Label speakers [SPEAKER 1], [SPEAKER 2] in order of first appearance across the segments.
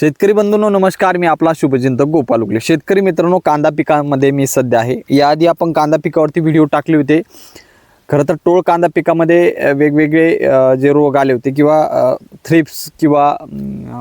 [SPEAKER 1] शेतकरी बंधूंनो नमस्कार. मी आपला शुभचिंतक गोपाल उगले. शेतकरी मित्रांनो कांदा पिकामध्ये मी सध्या आहे. याआधी आपण कांदा पिकावरती व्हिडिओ टाकले होते. खरं तर टोळ कांदा पिकामध्ये वेगवेगळे जे रोग आले होते किंवा थ्रिप्स किंवा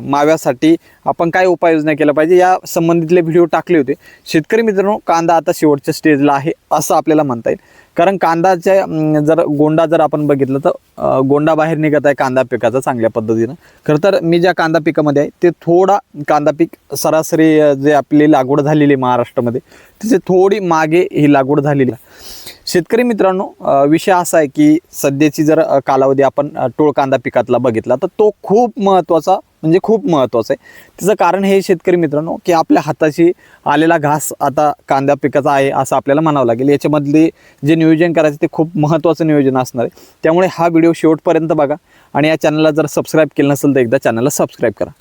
[SPEAKER 1] माव्यासाठी आपण काय उपाययोजना केल्या पाहिजे या संबंधितले व्हिडिओ टाकले होते. शेतकरी मित्रांनो कांदा आता शेवटच्या स्टेजला आहे असं आपल्याला म्हणता येईल. कारण कांदाच्या जर गोंडा जर आपण बघितलं तर गोंडा बाहेर निघत आहे कांदा पिकाचा चांगल्या पद्धतीनं. खरं तर मी ज्या कांदा पिकामध्ये आहे ते थोडा कांदा पीक सरासरी जे आपली लागवड झालेली आहे महाराष्ट्रामध्ये तिथे थोडी मागे ही लागवड झालेली आहे. शेतकरी मित्रांनो विषय असा आहे की सध्याची जर कालावधी आपण टोळ कांदा पिकातला बघितला तर तो खूप महत्त्वाचा म्हणजे खूप महत्त्वाचं आहे. त्याचं कारण हे शेतकरी मित्रांनो की आपल्या हाताशी आलेला घास आता कांदा पिकाचा आहे असं आपल्याला म्हणावं लागेल. याच्यामधले जे नियोजन करायचं ते खूप महत्त्वाचं नियोजन असणार आहे. त्यामुळे हा व्हिडिओ शेवटपर्यंत बघा आणि या चॅनलला जर सबस्क्राईब केलं नसेल तर एकदा चॅनलला सबस्क्राईब करा.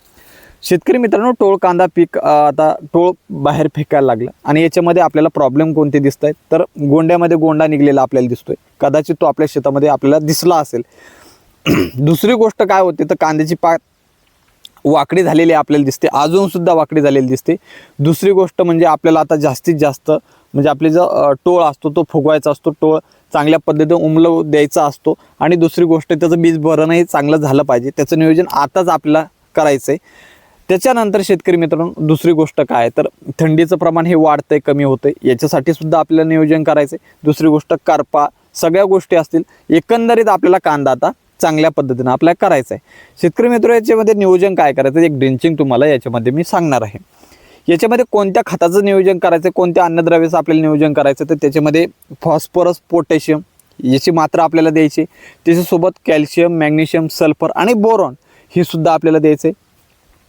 [SPEAKER 1] शेतकरी मित्रांनो टोळ कांदा पीक आता टोळ बाहेर फेकायला लागलं आणि याच्यामध्ये आपल्याला प्रॉब्लेम कोणते दिसत आहेत तर गोंड्यामध्ये गोंडा निघलेला आपल्याला दिसतोय. कदाचित तो आपल्या शेतामध्ये आपल्याला दिसला असेल. दुसरी गोष्ट काय होते? तर कांद्याची पात वाकडी झालेली आपल्याला दिसते. अजूनसुद्धा वाकडी झालेली दिसते. दुसरी गोष्ट म्हणजे आपल्याला आता जास्तीत जास्त म्हणजे आपले जो टोळ असतो तो फुगवायचा असतो. टोळ चांगल्या पद्धतीने उमलव द्यायचा असतो. आणि दुसरी गोष्ट त्याचं बीज भरणंही चांगलं झालं पाहिजे. त्याचं नियोजन आताच आपल्याला करायचं आहे त्याच्यानंतर शेतकरी मित्रांनो दुसरी गोष्ट काय? आहे तर थंडीचं प्रमाण हे वाढतंय कमी होतंय. याच्यासाठी सुद्धा आपल्याला नियोजन करायचं आहे दुसरी गोष्ट करपा सगळ्या गोष्टी असतील एकंदरीत आपल्याला कांदा आता चांगल्या पद्धतीनं आपल्याला करायचं आहे शेतकरी मित्र याच्यामध्ये नियोजन काय करायचं? एक ड्रिंचिंग तुम्हाला याच्यामध्ये मी सांगणार आहे. याच्यामध्ये कोणत्या खताचं नियोजन करायचं कोणत्या अन्नद्रव्याचं आपल्याला नियोजन करायचं तर त्याच्यामध्ये फॉस्फरस पोटॅशियम याची मात्रा आपल्याला द्यायची. त्याच्यासोबत कॅल्शियम मॅग्नेशियम सल्फर आणि बोरॉन हे सुद्धा आपल्याला द्यायचं आहे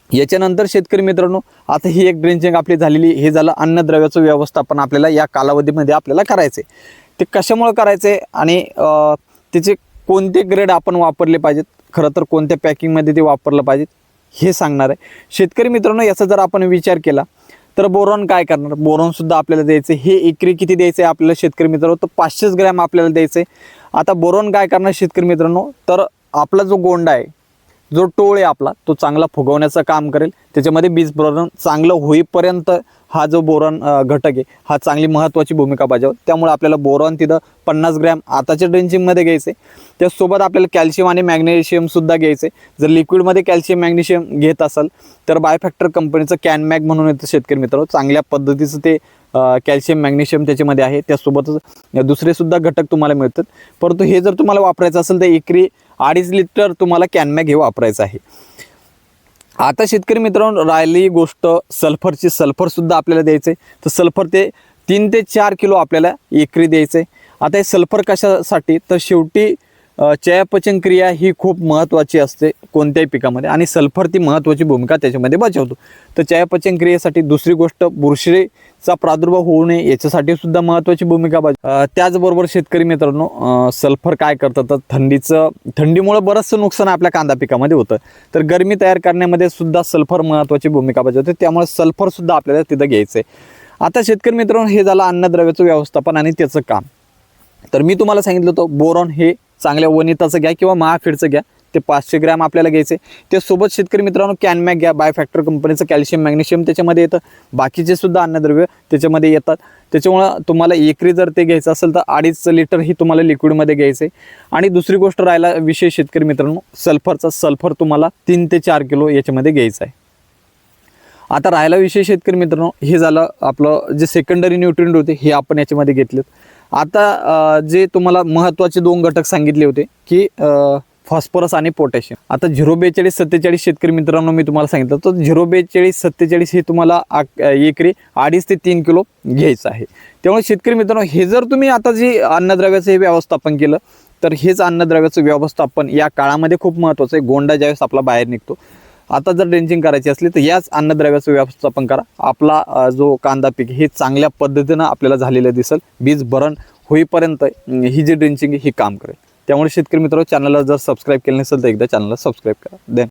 [SPEAKER 1] याच्यानंतर शेतकरी मित्रांनो आता ही एक ड्रेंचिंग आपली झालेली हे झालं अन्नद्रव्याचं व्यवस्थापन आपल्याला या कालावधीमध्ये आपल्याला करायचं आहे ते कशामुळे करायचं आहे आणि त्याचे कोणते ग्रेड आपण वापरले पाहिजेत? खरं तर कोणत्या पॅकिंगमध्ये ते वापरलं पाहिजेत? हे सांगणार आहे. शेतकरी मित्रांनो याचा जर आपण विचार केला तर बोरॉन काय करणार? बोरॉनसुद्धा आपल्याला द्यायचं आहे. हे एकरी किती द्यायचं आहे आपल्याला शेतकरी मित्रांनो? तर पाचशेच ग्रॅम आपल्याला द्यायचं आहे आता बोरॉन काय करणार शेतकरी मित्रांनो? तर आपला जो गोंडा आहे जो टोळ आहे आपला तो चांगला फुगवण्याचं काम करेल. त्याच्यामध्ये बीज बोरण चांगलं होईपर्यंत हा जो बोरॉन घटक आहे हा चांगली महत्त्वाची भूमिका बजावेल. त्यामुळे आपल्याला बोरॉन तिथं पन्नास ग्रॅम आताच्या ड्रेंचिंगमध्ये घ्यायचं आहे त्यासोबत आपल्याला कॅल्शियम आणि मॅग्नेशियमसुद्धा घ्यायचे घ्यायचं आहे जर लिक्विडमध्ये कॅल्शियम मॅग्नेशियम घेत असाल तर बायफॅक्टर कंपनीचं कॅनमॅग म्हणून येतं शेतकरी मित्रांनो. चांगल्या पद्धतीचं ते कॅल्शियम मॅग्नेशियम त्याच्यामध्ये आहे. त्यासोबतच दुसरेसुद्धा घटक तुम्हाला मिळतात. परंतु हे जर तुम्हाला वापरायचं असेल तर एकरी अडीच लिटर तुम्हाला कॅनमॅग हे वापरायचं आहे. आता शेतकरी मित्रांनो राहिली गोष्ट सल्फरची सल्फरसुद्धा आपल्याला द्यायचं आहे तर सल्फर ते तीन ते चार किलो आपल्याला एकरी द्यायचं आहे आता हे सल्फर कशासाठी? तर शेवटी चयापचन क्रिया ही खूप महत्त्वाची असते कोणत्याही पिकामध्ये आणि सल्फर ती महत्त्वाची भूमिका त्याच्यामध्ये बजावतो. तर चयापचन क्रियेसाठी दुसरी गोष्ट बुरशीचा प्रादुर्भाव होऊ नये याच्यासाठी सुद्धा महत्त्वाची भूमिका बजाव त्याचबरोबर शेतकरी मित्रांनो सल्फर काय करतात तर थंडीचं थंडीमुळं बरंचसं नुकसान आपल्या कांदा पिकामध्ये होतं. तर गरमी तयार करण्यामध्ये सुद्धा सल्फर महत्त्वाची भूमिका बजावते त्यामुळे सल्फरसुद्धा आपल्याला तिथं घ्यायचं आहे आता शेतकरी मित्रांनो हे झालं अन्नद्रव्याचं व्यवस्थापन आणि त्याचं काम. तर मी तुम्हाला सांगितलं होतं बोरॉन हे चांगल्या वनिताचं घ्या किंवा महाफिडचं घ्या ते पाचशे ग्रॅम आपल्याला घ्यायचे. त्यासोबत शेतकरी मित्रांनो कॅनमॅग घ्या बायफॅक्टर कंपनीचं कॅल्शियम मॅग्नेशियम त्याच्यामध्ये येतं. बाकीचे सुद्धा अन्नद्रव्य त्याच्यामध्ये येतात. त्याच्यामुळं तुम्हाला एकरी जर ते घ्यायचं असेल तर अडीच लिटर ही तुम्हाला लिक्विडमध्ये घ्यायचं आहे आणि दुसरी गोष्ट राहिला विषय शेतकरी मित्रांनो सल्फरचा सल्फर तुम्हाला तीन ते चार किलो याच्यामध्ये घ्यायचा आहे आता राहिला विषय शेतकरी मित्रांनो हे झालं आपलं जे सेकंडरी न्यूट्रिंट होते हे आपण याच्यामध्ये घेतलेत. आता जे तुम्हाला महत्त्वाचे दोन घटक सांगितले होते की फॉस्फरस आणि पोटॅशियम. आता झिरो बेचाळीस सत्तेचाळीस शेतकरी मित्रांनो मी तुम्हाला सांगितलं तर झिरो बेचाळीस सत्तेचाळीस हे तुम्हाला एकरी अडीच ते तीन किलो घ्यायचं आहे. त्यामुळे शेतकरी मित्रांनो हे जर तुम्ही आता जे अन्नद्रव्याचं हे व्यवस्थापन केलं तर हेच अन्नद्रव्याचं व्यवस्थापन या काळामध्ये खूप महत्त्वाचं आहे. गोंडा ज्यावेळेस आपला बाहेर निघतो आता जर ड्रेंचिंग करायची असली तर याच अन्नद्रव्याचं व्यवस्थापन करा. आपला जो कांदा पीक हे चांगल्या पद्धतीनं आपल्याला झालेलं दिसेल. बीज भरण होईपर्यंत ही जी ड्रेंचिंग ही काम करेल. त्यामुळे शेतकरी मित्रांनो चॅनलला जर सबस्क्राईब केलं नसेल तर एकदा चॅनलला सबस्क्राईब करा. देन